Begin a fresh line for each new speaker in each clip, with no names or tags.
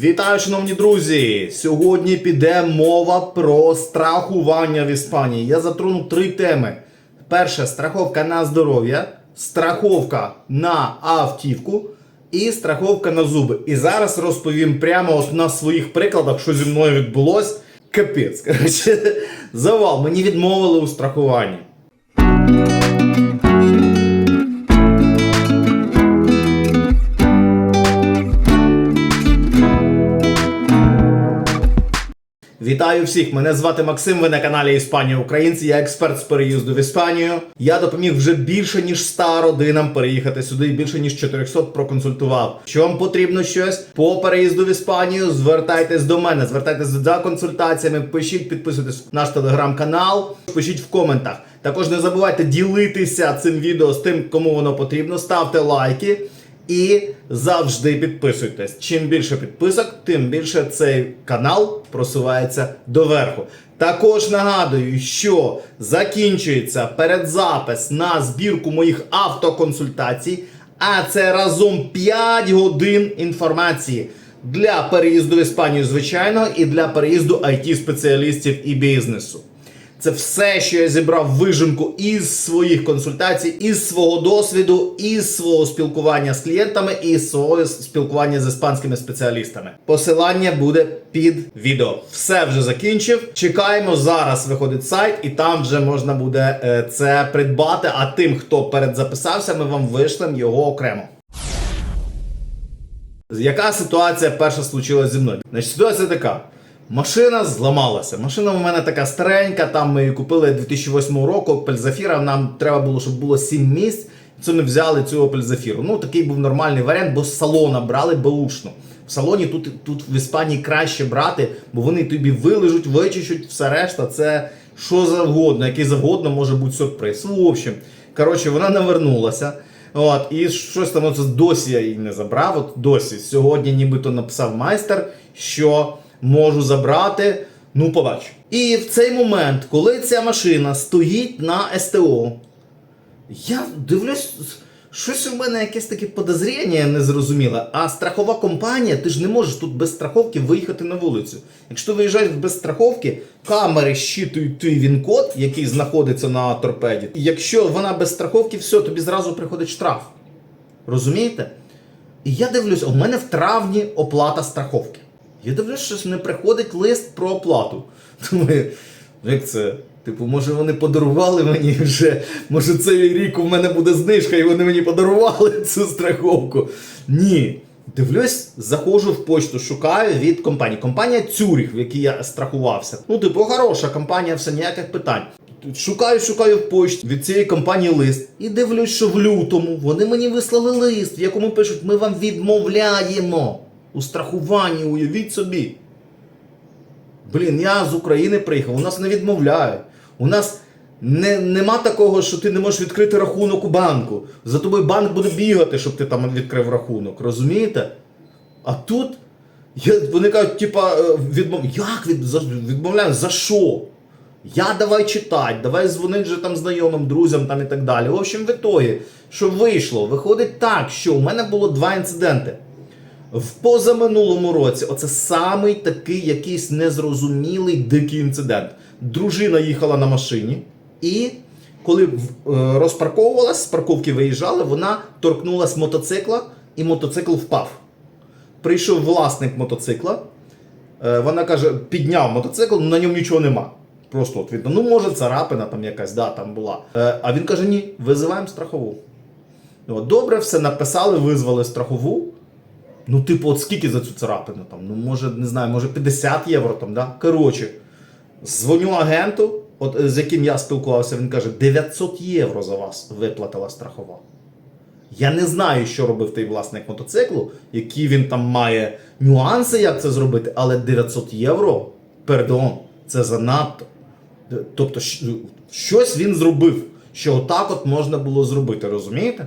Вітаю, шановні друзі! Сьогодні піде мова про страхування в Іспанії. Я затрону три теми: перше страховка на здоров'я, страховка на автівку і страховка на зуби. І зараз розповім прямо от на своїх прикладах, що зі мною відбулось. Капець, коротше, завал. Мені відмовили у страхуванні. Вітаю всіх! Мене звати Максим. Ви на каналі Іспанія Українці. Я експерт з переїзду в Іспанію. Я допоміг вже більше ніж 100 родинам переїхати сюди і більше ніж 400 проконсультував. Що вам потрібно щось по переїзду в Іспанію? Звертайтесь до мене, звертайтесь за консультаціями, пишіть, підписуйтесь на наш телеграм-канал, пишіть в коментах. Також не забувайте ділитися цим відео з тим, кому воно потрібно. Ставте лайки. І завжди підписуйтесь. Чим більше підписок, тим більше цей канал просувається доверху. Також нагадую, що закінчується передзапис на збірку моїх автоконсультацій, а це разом 5 годин інформації для переїзду в Іспанію, звичайно, і для переїзду it спеціалістів і бізнесу. Це все, що я зібрав вижимку із своїх консультацій, із свого досвіду, із свого спілкування з клієнтами із свого спілкування з іспанськими спеціалістами. Посилання буде під відео. Все вже закінчив. Чекаємо зараз. Виходить сайт, і там вже можна буде е, це придбати. А тим, хто передзаписався, ми вам вишлемо його окремо. Яка ситуація перша случилась зі мною? Значить, ситуація така. Машина зламалася. Машина у мене така старенька, там ми її купили 2008 року, Opel Zafira, Нам треба було, щоб було 7 місць. Це ми взяли цю Opel Zafira. Ну, такий був нормальний варіант, бо з салона брали беушно. В салоні тут, тут в Іспанії краще брати, бо вони тобі вилежуть, вичищуть, все решта. Це що завгодно, який завгодно може бути сюрприз. В общем, коротше, вона навернулася. От, і щось там оце досі я її не забрав. От досі. Сьогодні нібито написав майстер, що можу забрати. Ну, побачу. І в цей момент, коли ця машина стоїть на СТО, я дивлюсь, щось у мене якесь таке подозріння незрозуміле. А страхова компанія, ти ж не можеш тут без страховки виїхати на вулицю. Якщо ти виїжджаєш без страховки, камери щитують твій він-код, який знаходиться на торпеді. І Якщо вона без страховки, все, тобі зразу приходить штраф. Розумієте? І я дивлюсь, у мене в травні оплата страховки. Я дивлюсь, що не приходить лист про оплату. Думаю, як це? Типу, може вони подарували мені вже, може цей рік у мене буде знижка, і вони мені подарували цю страховку. Ні. Дивлюсь, заходжу в почту, шукаю від компанії. Компанія Цюріх, в якій я страхувався. Ну, типу, хороша компанія, все ніяких питань. Шукаю, шукаю в почті від цієї компанії лист. І дивлюсь, що в лютому вони мені вислали лист, в якому пишуть, ми вам відмовляємо у страхуванні, уявіть собі. Блін, я з України приїхав, у нас не відмовляють. У нас не, нема такого, що ти не можеш відкрити рахунок у банку. За тобою банк буде бігати, щоб ти там відкрив рахунок. Розумієте? А тут я, вони кажуть, типа, е, відмов... як від, за, відмовляємо? За що? Я давай читати, давай дзвонити вже там знайомим, друзям там і так далі. В общем, в ітогі, що вийшло, виходить так, що у мене було два інциденти. В позаминулому році оце самий такий якийсь незрозумілий дикий інцидент. Дружина їхала на машині, і коли е, розпарковувалась, з парковки виїжджали, вона торкнулась мотоцикла, і мотоцикл впав. Прийшов власник мотоцикла. е, Вона каже, підняв мотоцикл, на ньому нічого нема. Просто от видно, ну може царапина там якась, да, там була. Е, А він каже: ні, визиваємо страхову. Добре, все написали, визвали страхову. Ну, типу, от скільки за цю царапину? Там, ну, може, не знаю, може 50 євро там, да? Коротше, дзвоню агенту, от, е, з яким я спілкувався, він каже, 900 євро за вас виплатила страхова. Я не знаю, що робив той власник мотоциклу, які він там має нюанси, як це зробити, але 900 євро, пердон, це занадто. Тобто, щось він зробив, що отак от можна було зробити, розумієте?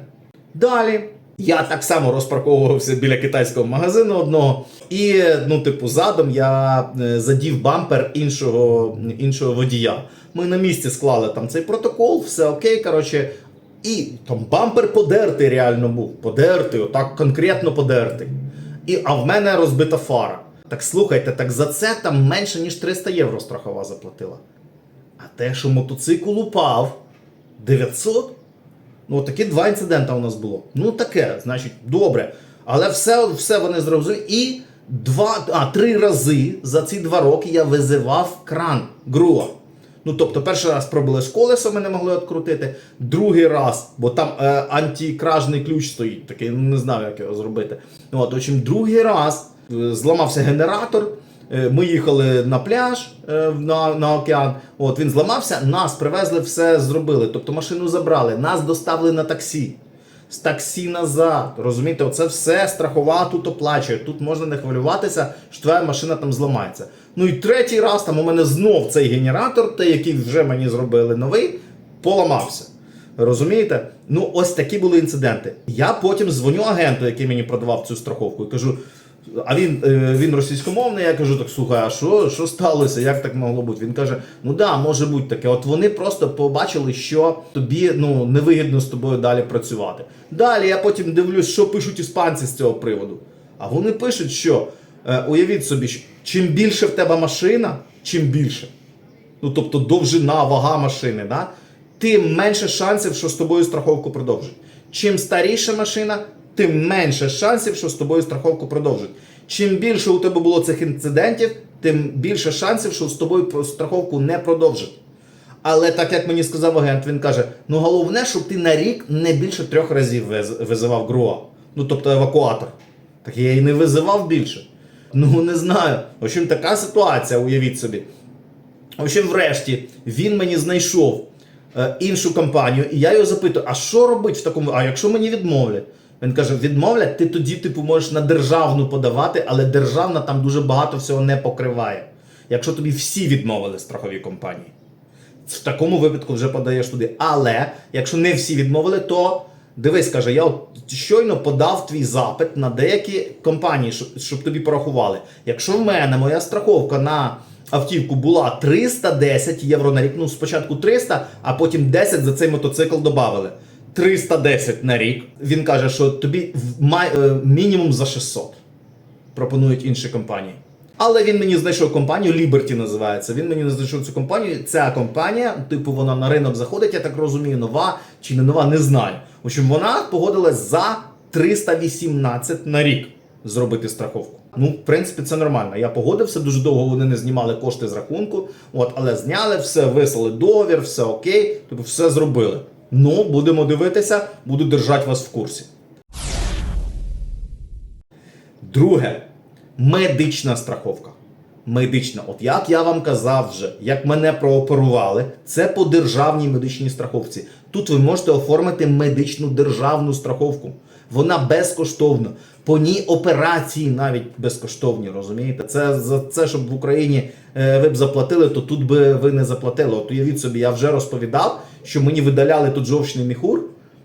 Далі. Я так само розпарковувався біля китайського магазину одного, і, ну, типу, задом я е, задів бампер іншого, іншого водія. Ми на місці склали там цей протокол, все окей, коротше. І там бампер подертий реально був. Подертий, отак конкретно подертий. І, а в мене розбита фара. Так слухайте, так за це там менше, ніж 300 євро страхова заплатила. А те, що мотоцикл упав 900. Ну, такі два інцидента у нас було. Ну, таке, значить, добре. Але все, все вони зрозуміли. І два, а, три рази за ці два роки я визивав кран ГРУА. Ну, тобто, перший раз пробили з колесо, ми не могли відкрутити. Другий раз, бо там е, антикражний ключ стоїть, такий, ну, не знаю, як його зробити. От, в общем, другий раз е, зламався генератор. Е, Ми їхали на пляж е, на, на океан. От він зламався, нас привезли, все зробили. Тобто машину забрали, нас доставили на таксі. З таксі назад. Розумієте, оце все страхова тут оплачує. Тут можна не хвилюватися, що твоя машина там зламається. Ну і третій раз там у мене знов цей генератор, той, який вже мені зробили новий, поламався. Розумієте? Ну, ось такі були інциденти. Я потім дзвоню агенту, який мені продавав цю страховку, і кажу. А він, е, він російськомовний, я кажу, так слухай, а що, що сталося? Як так могло бути? Він каже: ну да, може бути таке. От вони просто побачили, що тобі ну, невигідно з тобою далі працювати. Далі я потім дивлюсь, що пишуть іспанці з цього приводу. А вони пишуть, що е, уявіть собі, що чим більше в тебе машина, чим більше. Ну тобто довжина, вага машини, да? тим менше шансів, що з тобою страховку продовжать. Чим старіша машина, тим менше шансів, що з тобою страховку продовжать. Чим більше у тебе було цих інцидентів, тим більше шансів, що з тобою страховку не продовжать. Але так як мені сказав агент, він каже: ну головне, щоб ти на рік не більше трьох разів визивав ГРУА. Ну тобто евакуатор. Так я і не визивав більше. Ну не знаю. В общем, така ситуація, уявіть собі. В общем, врешті він мені знайшов е, іншу компанію, і я його запитую, а що робити в такому? А якщо мені відмовлять? Він каже: відмовлять, ти тоді типу можеш на державну подавати, але державна там дуже багато всього не покриває. Якщо тобі всі відмовили страхові компанії. В такому випадку вже подаєш туди. Але якщо не всі відмовили, то дивись, каже, я от щойно подав твій запит на деякі компанії, щоб, щоб тобі порахували. Якщо в мене моя страховка на автівку була 310 євро на рік, ну спочатку 300, а потім 10 за цей мотоцикл додали. 310 на рік. Він каже, що тобі май- е, мінімум за 600 пропонують інші компанії. Але він мені знайшов компанію, Liberty називається. Він мені знайшов цю компанію. Ця компанія, типу, вона на ринок заходить, я так розумію, нова чи не нова, не знаю. В общем, вона погодилась за 318 на рік зробити страховку. Ну, в принципі, це нормально. Я погодився, дуже довго вони не знімали кошти з рахунку, от, але зняли все, вислали договір, все окей, тобто все зробили. Ну, будемо дивитися, буду держати вас в курсі. Друге, медична страховка. Медична, от як я вам казав вже, як мене прооперували, це по державній медичній страховці. Тут ви можете оформити медичну державну страховку. Вона безкоштовна. По ній операції навіть безкоштовні, розумієте? Це за це, щоб в Україні е, ви б заплатили, то тут би ви не заплатили. От уявіть собі, я вже розповідав, що мені видаляли тут жовчний міхур.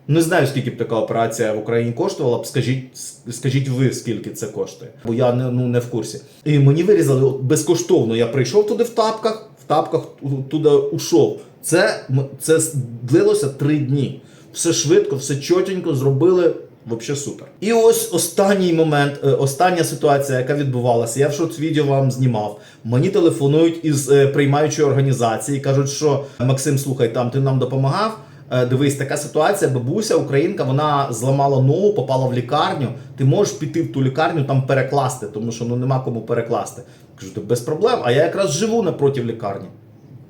Не знаю, скільки б така операція в Україні коштувала б. Скажіть, скажіть ви, скільки це коштує, бо я не, ну, не в курсі. І мені вирізали от безкоштовно. Я прийшов туди в тапках, в тапках туди ушов. Це, це длилося три дні. Все швидко, все чотенько зробили. Взагалі супер. І ось останній момент, е, остання ситуація, яка відбувалася. Я в шорт відео вам знімав. Мені телефонують із е, приймаючої організації, кажуть, що Максим, слухай, там ти нам допомагав. Е, Дивись, така ситуація, бабуся, українка, вона зламала ногу, попала в лікарню. Ти можеш піти в ту лікарню там перекласти, тому що ну нема кому перекласти. Кажу, «Та без проблем. А я якраз живу напроти лікарні.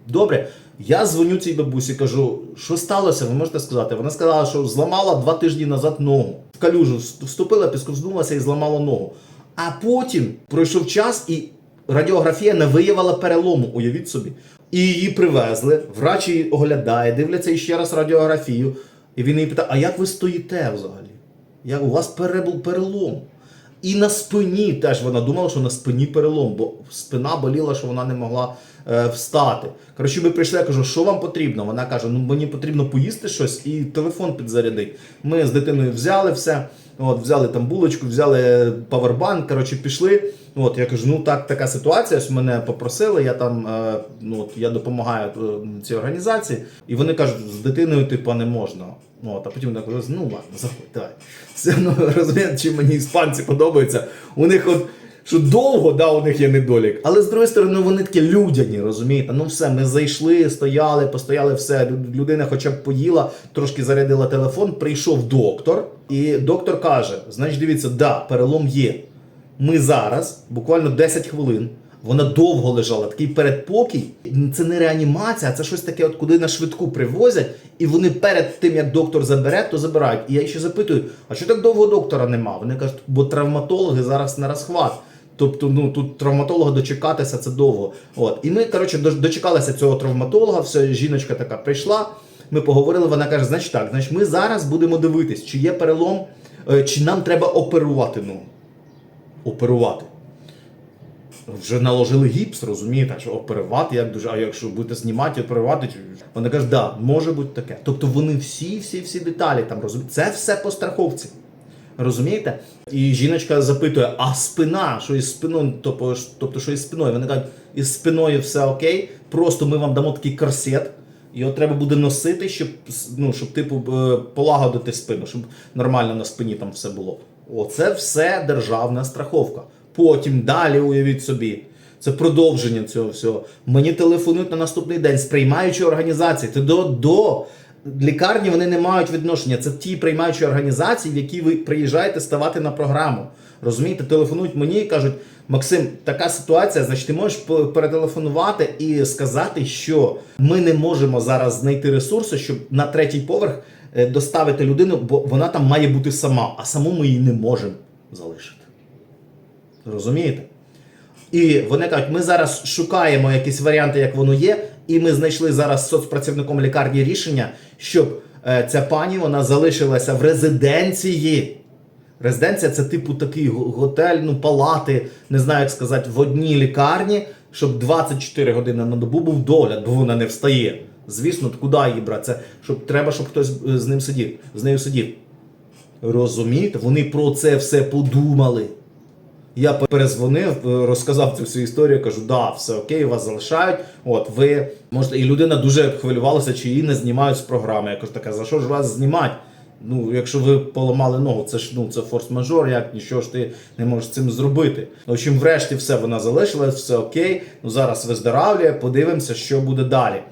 Добре, я дзвоню цій бабусі, кажу, що сталося, ви можете сказати. Вона сказала, що зламала два тижні назад ногу. В калюжу вступила, піскознулася і зламала ногу. А потім пройшов час і радіографія не виявила перелому, уявіть собі. І її привезли, врач її оглядає, дивляться іще раз радіографію. І він її питає: а як ви стоїте взагалі? Як у вас перебув перелом? І на спині теж вона думала, що на спині перелом, бо спина боліла, що вона не могла е, встати. Коротше, ми прийшли, я кажу, що вам потрібно? Вона каже: ну мені потрібно поїсти щось і телефон підзарядити. Ми з дитиною взяли все. От, взяли там булочку, взяли павербанк, коротше, пішли. От, я кажу, ну так, така ситуація, ось мене попросили, я там е, ну, от, я допомагаю е, цій організації. І вони кажуть, з дитиною, типу, не можна. Ну, от, а потім так, ну ладно, заходь, давай. Все, ну, розумієте, чим мені іспанці подобаються. У них от, що довго, да, у них є недолік. Але з другої сторони, вони такі людяні, розумієте? Ну все, ми зайшли, стояли, постояли, все. Людина хоча б поїла, трошки зарядила телефон, прийшов доктор, і доктор каже: значить, дивіться, да, перелом є. Ми зараз, буквально 10 хвилин, вона довго лежала, такий передпокій. Це не реанімація, це щось таке, от куди на швидку привозять, і вони перед тим, як доктор забере, то забирають. І я ще запитую: а що так довго доктора нема? Вони кажуть, бо травматологи зараз на розхват. Тобто, ну тут травматолога дочекатися це довго. От. І ми, коротше, дочекалися цього травматолога, все, жіночка така прийшла. Ми поговорили, вона каже: значить так, значить, ми зараз будемо дивитись, чи є перелом, е, чи нам треба оперувати ногу. Оперувати. Вже наложили гіпс, розумієте, що оперувати, як дуже, а якщо будете знімати, оперувати, вона каже, да, може бути таке. Тобто вони всі, всі, всі деталі там розуміють. Це все по страховці. Розумієте? І жіночка запитує: а спина, що із спиною, тобто, тобто що із спиною? Вони кажуть, із спиною все окей, просто ми вам дамо такий корсет. Його треба буде носити, щоб, ну, щоб типу, полагодити спину, щоб нормально на спині там все було. Оце все державна страховка. Потім далі уявіть собі. Це продовження цього всього. Мені телефонують на наступний день з приймаючої організації. Це до, до лікарні вони не мають відношення. Це ті приймаючі організації, в які ви приїжджаєте ставати на програму. Розумієте, телефонують мені і кажуть: Максим, така ситуація, значить, ти можеш перетелефонувати і сказати, що ми не можемо зараз знайти ресурси, щоб на третій поверх е, доставити людину, бо вона там має бути сама, а саму ми її не можемо залишити. Розумієте? І вони кажуть, ми зараз шукаємо якісь варіанти, як воно є, і ми знайшли зараз з соцпрацівником лікарні рішення, щоб е, ця пані вона залишилася в резиденції. Резиденція це типу такий готель, ну палати, не знаю, як сказати, в одній лікарні, щоб 24 години на добу був догляд, бо вона не встає. Звісно, куди її брати? Це щоб треба, щоб хтось е, з ним сидів, з нею сидів. Розумієте, вони про це все подумали. Я перезвонив, е, розказав цю всю історію, кажу, да, все окей, вас залишають. От ви можете. І людина дуже хвилювалася, чи її не знімають з програми. Я кажу, така, за що ж вас знімати? Ну, якщо ви поламали ногу, це ж ну це форс-мажор, як нічого ж ти не можеш цим зробити. В общем, врешті все вона залишилась, все окей. Ну зараз виздоравлює, подивимося, що буде далі.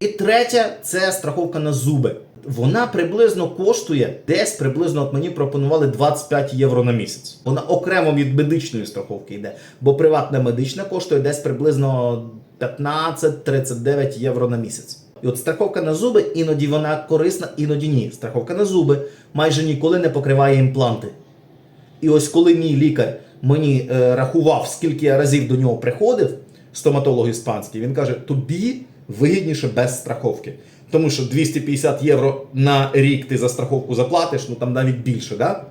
І третя це страховка на зуби. Вона приблизно коштує десь приблизно, от мені пропонували 25 євро на місяць. Вона окремо від медичної страховки йде, бо приватна медична коштує десь приблизно 15-39 євро на місяць. І от страховка на зуби іноді вона корисна, іноді ні. Страховка на зуби майже ніколи не покриває імпланти. І ось коли мій лікар мені е, рахував, скільки я разів до нього приходив, стоматолог іспанський, він каже: тобі вигідніше без страховки. Тому що 250 євро на рік ти за страховку заплатиш, ну там навіть більше, да?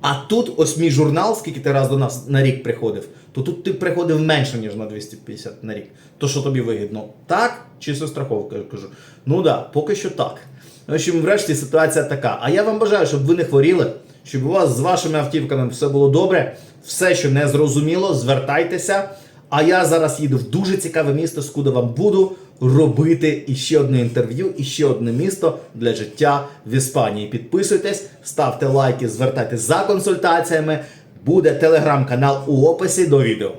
А тут ось мій журнал, скільки ти раз до нас на рік приходив, то тут ти приходив менше, ніж на 250 на рік. То що тобі вигідно? Так чи зі страховкою? Кажу, ну да, поки що так. В общем, врешті ситуація така. А я вам бажаю, щоб ви не хворіли, щоб у вас з вашими автівками все було добре. Все, що не зрозуміло, звертайтеся. А я зараз їду в дуже цікаве місто, скуди вам буду робити іще одне інтерв'ю, і ще одне місто для життя в Іспанії. Підписуйтесь, ставте лайки, звертайтесь за консультаціями. Буде телеграм-канал у описі до відео.